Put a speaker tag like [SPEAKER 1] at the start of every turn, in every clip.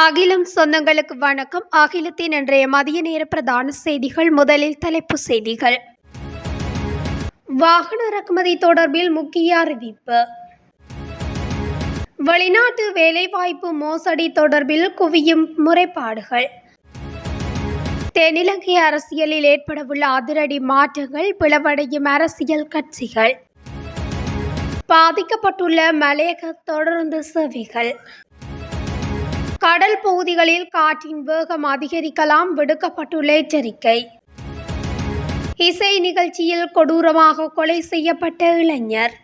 [SPEAKER 1] அகிலம் சொந்தங்களுக்கு வணக்கம். அகிலத்தின் இன்றைய மதிய நேர பிரதான செய்திகள் முதலில் தலைப்பு செய்திகள். வாகன இறக்குமதி தொடர்பில் முக்கிய அறிவிப்பு. வெளிநாட்டு வேலைவாய்ப்பு மோசடி தொடர்பில் குவியும் முறைப்பாடுகள். தென்னிலங்கை அரசியலில் ஏற்படவுள்ள அதிரடி மாற்றங்கள் பிளவடையும் அரசியல் கட்சிகள். பாதிக்கப்பட்டுள்ள மலையக தொடர்ந்து சேவைகள். கடல் பகுதிகளில் காற்றின் வேகம் அதிகரிக்கலாம் விடுக்கப்பட்டுள்ள எச்சரிக்கை. இசை நிகழ்ச்சியில் கொடூரமாக கொலை செய்யப்பட்ட இளைஞர்.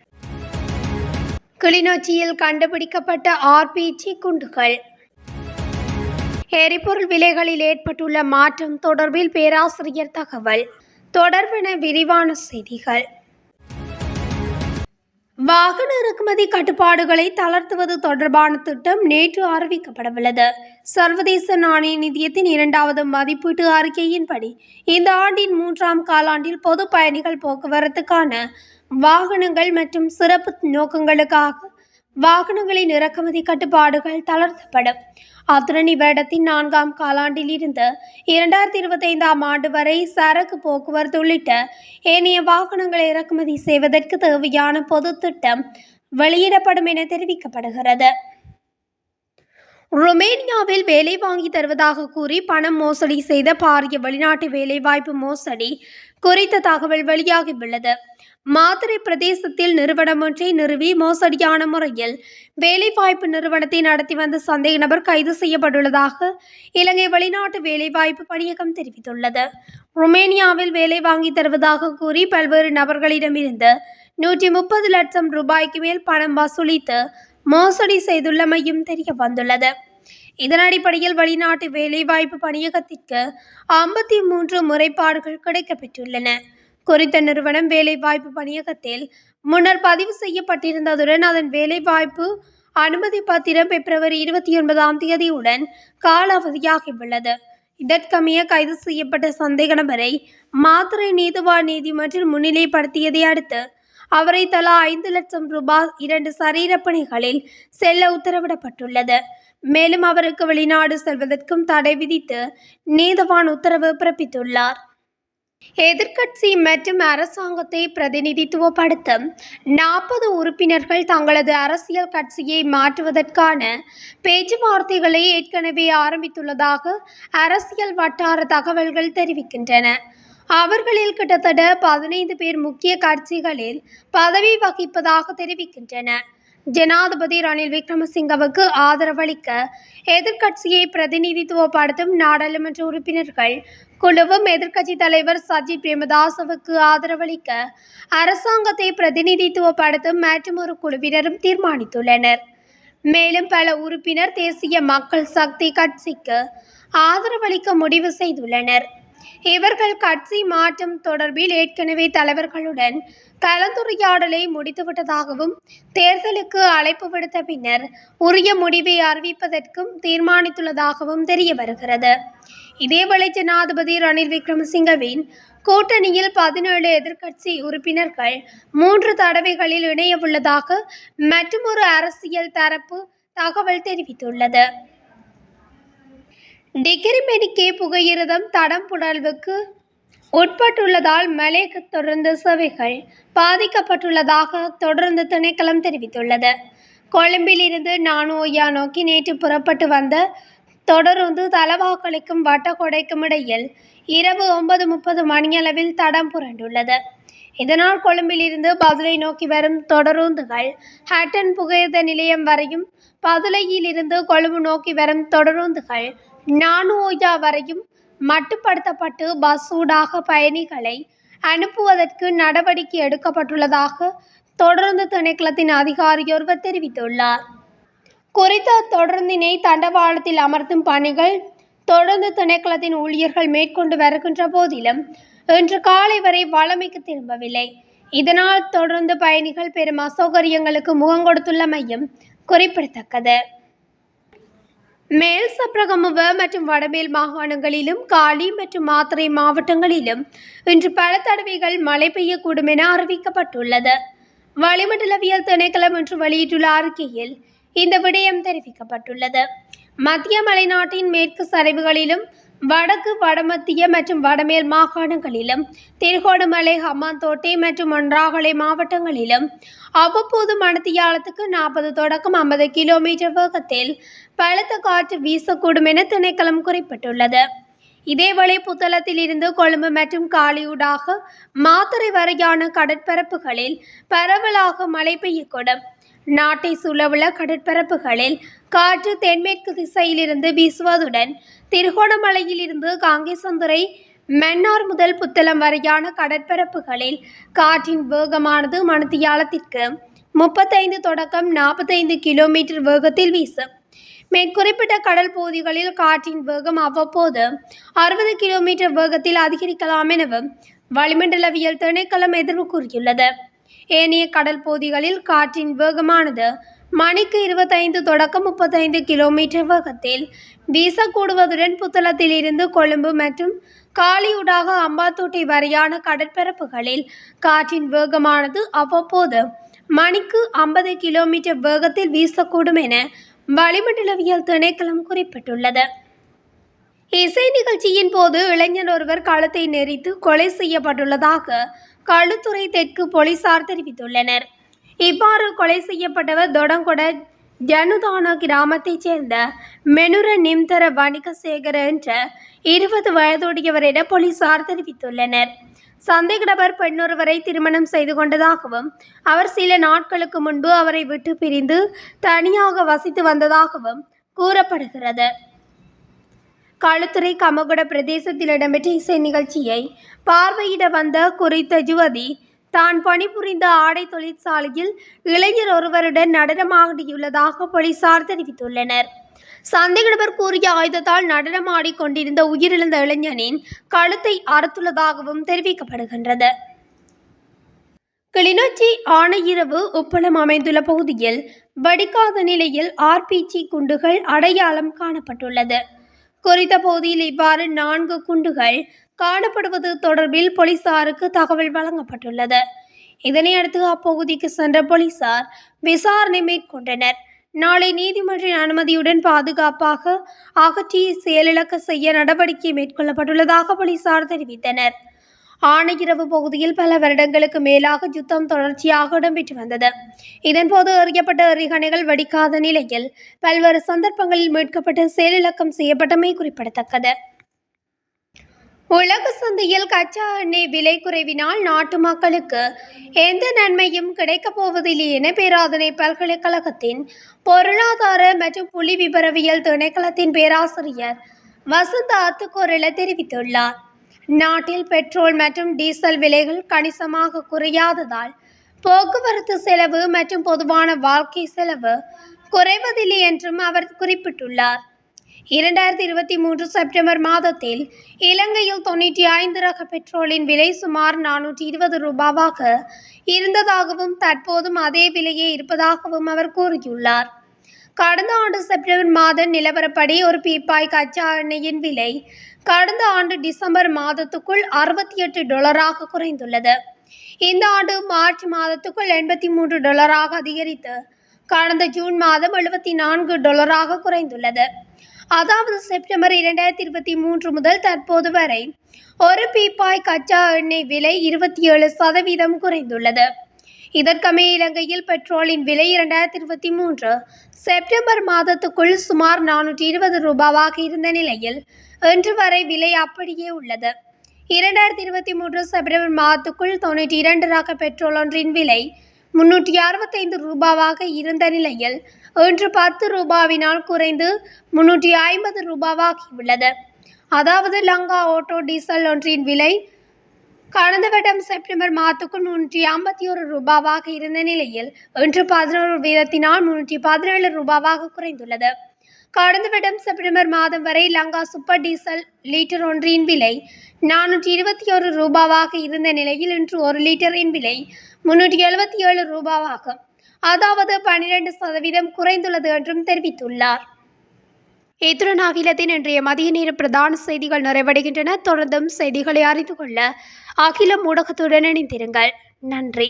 [SPEAKER 1] கிளிநொச்சியில் கண்டுபிடிக்கப்பட்ட ஆர்பிஜி குண்டுகள். எரிபொருள் விலைகளில் ஏற்பட்டுள்ள மாற்றம் தொடர்பில் பேராசிரியர் தகவல். தொடர்பென விரிவான செய்திகள். வாகன இறக்குமதி கட்டுப்பாடுகளை தளர்த்துவது தொடர்பான திட்டம் நேற்று அறிவிக்கப்படவுள்ளது. சர்வதேச நாணய நிதியத்தின் இரண்டாவது மதிப்பீட்டு அறிக்கையின்படி இந்த ஆண்டின் மூன்றாம் காலாண்டில் பொது பயணிகள் போக்குவரத்துக்கான வாகனங்கள் மற்றும் சிறப்பு நோக்கங்களுக்காக வாகனங்களின் இறக்குமதி கட்டுப்பாடுகள் தளர்த்தப்படும். அத்துடன் இவ்விடத்தின் நான்காம் காலாண்டில் இருந்து இரண்டாயிரத்தி இருபத்தைந்தாம் ஆண்டு வரை சரக்கு போக்குவரத்து உள்ளிட்ட ஏனைய வாகனங்களை இறக்குமதி செய்வதற்கு தேவையான பொது திட்டம் வெளியிடப்படும் என தெரிவிக்கப்படுகிறது. ருமேனியாவில் வேலை வாங்கி தருவதாக கூறி பணம் மோசடி செய்த பாரிய வெளிநாட்டு வேலைவாய்ப்பு மோசடி குறித்த தகவல் வெளியாகியுள்ளது. மாதிரி பிரதேசத்தில் நிறுவனம் ஒன்றை நிறுவி மோசடியான முறையில் வேலைவாய்ப்பு நிறுவனத்தை நடத்தி வந்த சந்தேக நபர் கைது செய்யப்பட்டுள்ளதாக இலங்கை வெளிநாட்டு வேலைவாய்ப்பு பணியகம் தெரிவித்துள்ளது. ருமேனியாவில் வேலை வாங்கி தருவதாக கூறி பல்வேறு நபர்களிடமிருந்து நூற்றி முப்பது லட்சம் ரூபாய்க்கு மேல் பணம் வசூலித்து மோசடி செய்துள்ளமையும் தெரிய வந்துள்ளது. இதன் அடிப்படையில் வெளிநாட்டு வேலைவாய்ப்பு பணியகத்திற்கு ஐம்பத்தி மூன்று முறைப்பாடுகள் கிடைக்கப்பெற்றுள்ளன. குறித்த நிறுவனம் வேலைவாய்ப்பு பணியகத்தில் முன்னர் பதிவு செய்யப்பட்டிருந்ததுடன் அதன் வேலைவாய்ப்பு அனுமதி பத்திரம் பிப்ரவரி இருபத்தி ஒன்பதாம் தேதியுடன் காலாவதியாகியுள்ளது. இதற்கமைய கைது செய்யப்பட்ட சந்தேக நபரை மாத்திரை நீதிவான் நீதிமன்றில் முன்னிலைப்படுத்தியதை அடுத்து அவரை தலா ஐந்து லட்சம் ரூபாய் இரண்டு சரீரப்பணிகளில் செல்ல உத்தரவிடப்பட்டுள்ளது. மேலும் அவருக்கு வெளிநாடு செல்வதற்கும் தடை விதித்து நீதவான் உத்தரவு பிறப்பித்துள்ளார். எதிர்க்கட்சி மற்றும் அரசாங்கத்தை பிரதிநிதித்துவப்படுத்தும் நாற்பது உறுப்பினர்கள் தங்களது அரசியல் கட்சியை மாற்றுவதற்கான பேச்சுவார்த்தைகளை ஏற்கனவே ஆரம்பித்துள்ளதாக அரசியல் வட்டார தகவல்கள் தெரிவிக்கின்றன. அவர்களில் கிட்டத்தட்ட பதினைந்து பேர் முக்கிய கட்சிகளில் பதவி வகிப்பதாக தெரிவிக்கின்றன. ஜனாதிபதி ரணில் விக்ரமசிங்கவுக்கு ஆதரவளிக்க எதிர்க்கட்சியை பிரதிநிதித்துவப்படுத்தும் நாடாளுமன்ற உறுப்பினர்கள் குழுவும் எதிர்க்கட்சி தலைவர் சஜித் பிரேமதாசவுக்கு ஆதரவளிக்க அரசாங்கத்தை பிரதிநிதித்துவப்படுத்தும் மற்றொரு குழுவினரும் தீர்மானித்துள்ளனர். மேலும் பல உறுப்பினர் தேசிய மக்கள் சக்தி கட்சிக்கு ஆதரவளிக்க முடிவு செய்துள்ளனர். இவர்கள் கட்சி மாற்றம் தொடர்பில் ஏற்கனவே தலைவர்களுடன் கலந்துரையாடலை முடித்துவிட்டதாகவும் தேர்தலுக்கு அழைப்பு விடுத்த பின்னர் உரிய முடிவை அறிவிப்பதற்கும் தீர்மானித்துள்ளதாகவும் தெரிய வருகிறது. இதேவேளை ஜனாதிபதி ரணில் விக்ரமசிங்கவின் கூட்டணியில் பதினேழு எதிர்க்கட்சி உறுப்பினர்கள் மூன்று தடவைகளில் இணையவுள்ளதாக மற்றுமொரு அரசியல் தரப்பு தகவல் தெரிவித்துள்ளது. டிகிரி மெடிக்கே புகையிரதம் தடம் புடல்வுக்கு உட்பட்டுள்ளதால் மலேக தொடர்ந்து சேவைகள் பாதிக்கப்பட்டுள்ளதாக தொடர்ந்து திணைக்களம் தெரிவித்துள்ளது. கொழும்பிலிருந்து நானோயா நோக்கி நேற்று புறப்பட்டு வந்த தொடருந்து தலவாக்கலைக்கும் வட்டகொடைக்கும் இடையில் இரவு ஒன்பது முப்பது மணியளவில் தடம் புரண்டுள்ளது. இதனால் கொழும்பிலிருந்து பதுளை நோக்கி வரும் தொடருந்துகள் ஹட்டன் புகையிரத நிலையம் வரையும் பதுளையிலிருந்து கொழும்பு நோக்கி வரும் தொடருந்துகள் நானுஓயா வரையும் மட்டுப்படுத்தப்பட்டு பஸ் ஊடாக பயணிகளை அனுப்புவதற்கு நடவடிக்கை எடுக்கப்பட்டுள்ளதாக தொடர்ந்து திணைக்களத்தின் அதிகாரி ஒருவர் தெரிவித்துள்ளார். குறித்த தொடர்ந்தினை தண்டவாளத்தில் அமர்த்தும் பணிகள் தொடர்ந்து திணைக்களத்தின் ஊழியர்கள் மேற்கொண்டு வருகின்ற போதிலும் இன்று காலை வரை வளமைக்கு திரும்பவில்லை. இதனால் தொடர்ந்து பயணிகள் பெரும் அசௌகரியங்களுக்கு முகம் கொடுத்துள்ளமையும் குறிப்பிடத்தக்கது. மேல் சப்ரகமுவ மற்றும் வடமேல் மாகாணங்களிலும் காலி மற்றும் மாத்திரை மாவட்டங்களிலும் இன்று பல தடவைகள் மழை பெய்யக்கூடும் என அறிவிக்கப்பட்டுள்ளது. வளிமண்டலவியல் திணைக்களம் இன்று வெளியிட்டுள்ள அறிக்கையில் இந்த விடயம் தெரிவிக்கப்பட்டுள்ளது. மத்திய மலைநாட்டின் மேற்கு சரிவுகளிலும் வடக்கு வடமத்திய மற்றும் வடமேல் மாகாணங்களிலும் திருகோணமலை ஹம்மாந்தோட்டை மற்றும் ஒன்றாகலை மாவட்டங்களிலும் அவ்வப்போது மணத்தியாலத்துக்கு நாற்பது தொடக்கம் ஐம்பது கிலோமீட்டர் வேகத்தில் பலத்த காற்று வீசக்கூடும் என திணைக்களம் குறிப்பிட்டுள்ளது. இதேவேளை புத்தளத்தில் இருந்து கொழும்பு மற்றும் காலியூடாக மாத்தறை வரையான கடற்பரப்புகளில் பரவலாக மழை பெய்யக்கூடும். நாட்டை சூழவுள்ள கடற்பரப்புகளில் காற்று தென்மேற்கு திசையிலிருந்து வீசுவதுடன் திருகோணமலையிலிருந்து காங்கேசந்துறை மன்னார் முதல் புத்தளம் வரையான கடற்பரப்புகளில் காற்றின் வேகமானது மணித்தியாலத்திற்கு முப்பத்தைந்து தொடக்கம் நாற்பத்தைந்து கிலோமீட்டர் வேகத்தில் வீசும். மேற்குறிப்பிட்ட கடல் பகுதிகளில் காற்றின் வேகம் அவ்வப்போது அறுபது கிலோமீட்டர் வேகத்தில் அதிகரிக்கலாம் எனவும் வளிமண்டலவியல் திணைக்களம் எதிர்வு கூறியுள்ளது. ஏனைய கடல் பகுதிகளில் காற்றின் வேகமானது மணிக்கு இருபத்தைந்து தொடக்கம் முப்பத்தைந்து கிலோமீட்டர் வேகத்தில் வீசக்கூடுவதுடன் புத்தளத்தில் இருந்து கொழும்பு மற்றும் காலியூடாக அம்பாத்தோட்டை வரையான கடற்பரப்புகளில் காற்றின் வேகமானது அவ்வப்போது மணிக்கு ஐம்பது கிலோமீட்டர் வேகத்தில் வீசக்கூடும் என வளிமண்டலவியல் திணைக்களம் குறிப்பிட்டுள்ளது. இசை நிகழ்ச்சியின் போது இளைஞர் ஒருவர் களத்தை நெரித்து கொலை செய்யப்பட்டுள்ளதாக களுத்துறை தெற்கு போலீசார் தெரிவித்துள்ளனர். இவ்வாறு கொலை செய்யப்பட்டவர் தொடங்கொட ஜனுதானா கிராமத்தைச் சேர்ந்த மெனுர நிம்தர வணிகசேகர என்ற இருபது வயதுடையவர் என போலீசார் தெரிவித்துள்ளனர். சந்தேக நபர் பெண்ணொருவரை திருமணம் செய்து கொண்டதாகவும் அவர் சில நாட்களுக்கு முன்பு அவரை விட்டு பிரிந்து தனியாக வசித்து வந்ததாகவும் கூறப்படுகிறது. களுத்துறை கமகுட பிரதேசத்தில் இடம்பெற்ற இசை நிகழ்ச்சியை பார்வையிட வந்த குறித்த யுவதி தான் பணிபுரிந்த ஆடை தொழிற்சாலையில் இளைஞர் ஒருவருடன் நடனமாடியுள்ளதாக போலீசார் தெரிவித்துள்ளனர். சந்தேக நபர் கூறிய ஆயுதத்தால் நடனமாடி கொண்டிருந்த உயிரிழந்த இளைஞனின் கழுத்தை அறுத்துள்ளதாகவும் தெரிவிக்கப்படுகின்றது. கிளிநொச்சி ஆணையிரவு உப்பளம் அமைந்துள்ள பகுதியில் வடிக்காத நிலையில் ஆர்பிஜி குண்டுகள் அடையாளம் காணப்பட்டுள்ளது. குறித்த பகுதியில் இவ்வாறு நான்கு குண்டுகள் காணப்படுவது தொடர்பில் போலீசாருக்கு தகவல் வழங்கப்பட்டுள்ளது. இதனையடுத்து அப்பகுதிக்கு சென்ற போலீசார் விசாரணை மேற்கொண்டனர். நாளை நீதிமன்றின் அனுமதியுடன் பாதுகாப்பாக அகற்றி செயலிழக்க செய்ய நடவடிக்கை மேற்கொள்ளப்பட்டுள்ளதாக போலீசார் தெரிவித்தனர். ஆணையிரவு பகுதியில் பல வருடங்களுக்கு மேலாக யுத்தம் தொடர்ச்சியாக இடம்பெற்று வந்தது. இதன்போது எறியப்பட்ட எறிகணைகள் வெடிக்காத நிலையில் பல்வேறு சந்தர்ப்பங்களில் மீட்கப்பட்டு செயலிழக்கம் செய்யப்பட்டமை குறிப்பிடத்தக்கது. உலக சந்தையில் கச்சா எண்ணெய் விலை குறைவினால் நாட்டு மக்களுக்கு எந்த நன்மையும் கிடைக்கப் போவதில்லை என பேராதனை பல்கலைக்கழகத்தின் பொருளாதார மற்றும் புள்ளி விபரவியல் திணைக்களத்தின் பேராசிரியர் வசந்த அத்துக்கோரல தெரிவித்துள்ளார். நாட்டில் பெட்ரோல் மற்றும் டீசல் விலைகள் கணிசமாக குறையாததால் போக்குவரத்து செலவு மற்றும் பொதுவான வாழ்க்கை செலவு குறைவதில்லை என்றும் அவர் குறிப்பிட்டுள்ளார். இரண்டாயிரத்தி இருபத்தி மூன்று செப்டம்பர் மாதத்தில் இலங்கையில் தொண்ணூற்றி ஐந்து ரக பெட்ரோலின் விலை சுமார் நானூற்றி இருபது ரூபாவாக இருந்ததாகவும் தற்போதும் அதே விலையே இருப்பதாகவும் அவர் கூறியுள்ளார். கடந்த ஆண்டு செப்டம்பர் மாத நிலவரப்படி ஒரு பீப்பாய் கச்சா எண்ணெயின் விலை கடந்த ஆண்டு டிசம்பர் மாதத்துக்குள் அறுபத்தி எட்டு டொலராக குறைந்துள்ளது. இந்த ஆண்டு மார்ச் மாதத்துக்குள் எண்பத்தி மூன்று டொலராக அதிகரித்து கடந்த ஜூன் மாதம் எழுபத்தி நான்கு டொலராக குறைந்துள்ளது. அதாவது செப்டம்பர் இரண்டாயிரத்தி இருபத்தி மூன்று முதல் தற்போது வரை ஒரு பீப்பாய் கச்சா எண்ணெய் விலை இருபத்தி ஏழு சதவீதம் குறைந்துள்ளது. இதற்கமே இலங்கையில் பெட்ரோலின் விலை இரண்டாயிரத்தி இருபத்தி மூன்று செப்டம்பர் மாதத்துக்குள் சுமார் நானூற்றி இருபது ரூபாவாக இருந்த நிலையில் இன்று வரை விலை அப்படியே உள்ளது. இரண்டாயிரத்தி இருபத்தி மூன்று செப்டம்பர் மாதத்துக்குள் தொண்ணூற்றி இரண்டு ரக பெட்ரோல் ஒன்றின் விலை முன்னூற்றி அறுபத்தைந்து ரூபாவாக இருந்த நிலையில் இன்று பத்து ரூபாவினால் குறைந்து முன்னூற்றி ஐம்பது ரூபாவாகியுள்ளது. அதாவது லங்கா ஓட்டோ டீசல் ஒன்றின் விலை கடந்த வருடம் செப்டம்பர் மாதத்துக்குள் முன்னூற்றி ஐம்பத்தி ஒரு ரூபாவாக இருந்த நிலையில் இன்று பதினோரு வீதத்தினால் முன்னூற்றி பதினேழு ரூபாவாக குறைந்துள்ளது. கடந்த வருடம் செப்டம்பர் மாதம் வரை லங்கா சூப்பர் டீசல் லிட்டர் ஒன்றின் விலை நானூற்றி இருபத்தி ஒரு ரூபாவாக இருந்த நிலையில் இன்று ஒரு லிட்டரின் விலை முன்னூற்றி எழுபத்தி ஏழு ரூபாவாகும். அதாவது பன்னிரண்டு சதவீதம் குறைந்துள்ளது என்றும் தெரிவித்துள்ளார். இத்துடன் அகிலத்தின் இன்றைய மதிய நேர பிரதான செய்திகள் நிறைவடைகின்றன. தொடர்ந்தும் செய்திகளை அறிந்து கொள்ள அகிலம் ஊடகத்துடன் இணைந்திருங்கள். நன்றி.